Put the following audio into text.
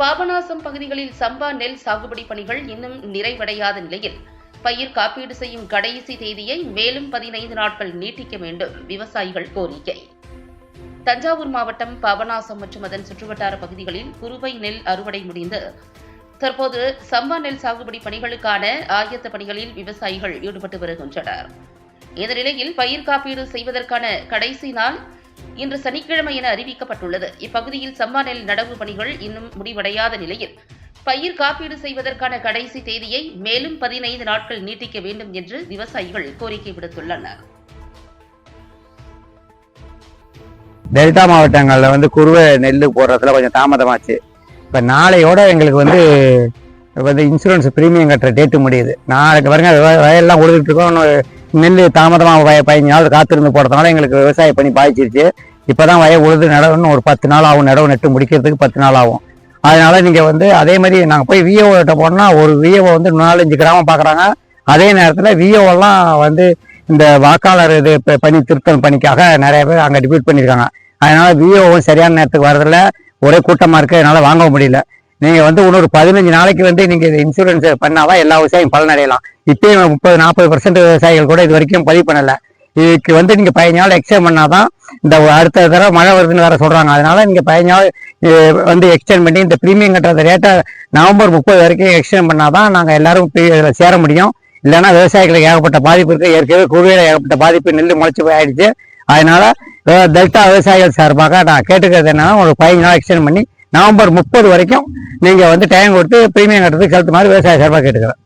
பாபநாசம் பகுதிகளில் சம்பா நெல் சாகுபடி பணிகள் இன்னும் நிறைவடையாத நிலையில் பயிர் காப்பீடு செய்யும் கடைசி தேதியை மேலும் பதினைந்து நாட்கள் நீட்டிக்க வேண்டும் விவசாயிகள் கோரிக்கை. தஞ்சாவூர் மாவட்டம் பாபநாசம் மற்றும் அதன் சுற்றுவட்டார பகுதிகளில் குறுவை நெல் அறுவடை முடிந்து தற்போது சம்பா நெல் சாகுபடி பணிகளுக்கான ஆயத்த பணிகளில் விவசாயிகள் ஈடுபட்டு வருகின்றனர். இந்த நிலையில் பயிர் காப்பீடு செய்வதற்கான கடைசி நாள் இன்று சனிக்கிழமை என அறிவிக்கப்பட்டுள்ளது. இப்பகுதியில் சம்பா நெல் நடவு பணிகள் இன்னும் முடிவடையாத நிலையில். பயிர் காப்பீடு செய்வதற்கான கடைசி தேதியை மேலும் பதினைந்து நாட்கள் நீட்டிக்க வேண்டும் என்று விவசாயிகள் கோரிக்கை விடுத்துள்ளனர். டெல்டா மாவட்டங்களில் வந்து குறுவை நெல் போடுறதுல கொஞ்சம் தாமதமாச்சு. இப்போ நாளையோட எங்களுக்கு வந்து வந்து இன்சூரன்ஸ் ப்ரீமியம் கட்டுற டேட்டு முடியுது. நாளைக்கு பாருங்க வயல்லாம் உழுதுட்டு இருக்கோம். நெல் தாமதமாக வய பதினஞ்சு காத்திருந்து போடுறதுனால எங்களுக்கு விவசாய பணி பாதிச்சிருச்சு இப்போ தான் வய உழுது நடவுன்னு ஒரு பத்து நாள் ஆகும். நடவு நட்டு முடிக்கிறதுக்கு பத்து நாள் ஆகும். அதனால நீங்கள் வந்து அதே மாதிரி நாங்கள் போய் விஓகிட்ட போனோம்னா ஒரு விஓ வந்து நாலஞ்சு கிராமம் பார்க்குறாங்க அதே நேரத்தில் விஓலாம் வந்து இந்த வாக்காளர் இது இப்போ பணி திருத்தம் பணிக்காக நிறைய பேர் அங்கே டிபியூட் பண்ணியிருக்காங்க அதனால விஓவும் சரியான நேரத்துக்கு வரதில்ல ஒரே கூட்டமாக இருக்கு. என்னால் வாங்க முடியல. நீங்கள் வந்து இன்னொரு பதினஞ்சு நாளைக்கு வந்து நீங்கள் இது இன்சூரன்ஸ் பண்ணாதான் எல்லா விவசாயியும் பலனடையலாம். இப்பயும் முப்பது நாற்பது பர்சன்ட் விவசாயிகள் கூட இது வரைக்கும் பதிவு பண்ணலை. இதுக்கு வந்து நீங்கள் பதினஞ்சு நாள் எக்ஸ்டெண்ட் பண்ணாதான் இந்த அடுத்த தடவை மழை வருதுன்னு வேற சொல்கிறாங்க அதனால நீங்கள் பதினஞ்சு நாள் வந்து எக்ஸ்டெண்ட் பண்ணி இந்த ப்ரீமியம் கட்டுறத ரேட்டை நவம்பர் முப்பது வரைக்கும் எக்ஸ்டெண்ட் பண்ணாதான் நாங்கள் எல்லாரும் இதில் சேர முடியும். இல்லைன்னா விவசாயிகளுக்கு ஏகப்பட்ட பாதிப்பு இருக்குது ஏற்கனவே குழுவையில் ஏகப்பட்ட பாதிப்பு நெல் முளைச்சி போய் ஆயிடுச்சு. அதனால டெல்டா விவசாயிகள் சார்பாக நான் கேட்டுக்கிறது என்னன்னா ஒரு பதினஞ்சு நாள் எக்ஸ்டெண்ட் பண்ணி நவம்பர் முப்பது வரைக்கும் நீங்கள் வந்து டைம் கொடுத்து ப்ரீமியம் கட்டுறதுக்கு செலுத்துமாறு விவசாய சார்பாக கேட்டுக்கிறேன்.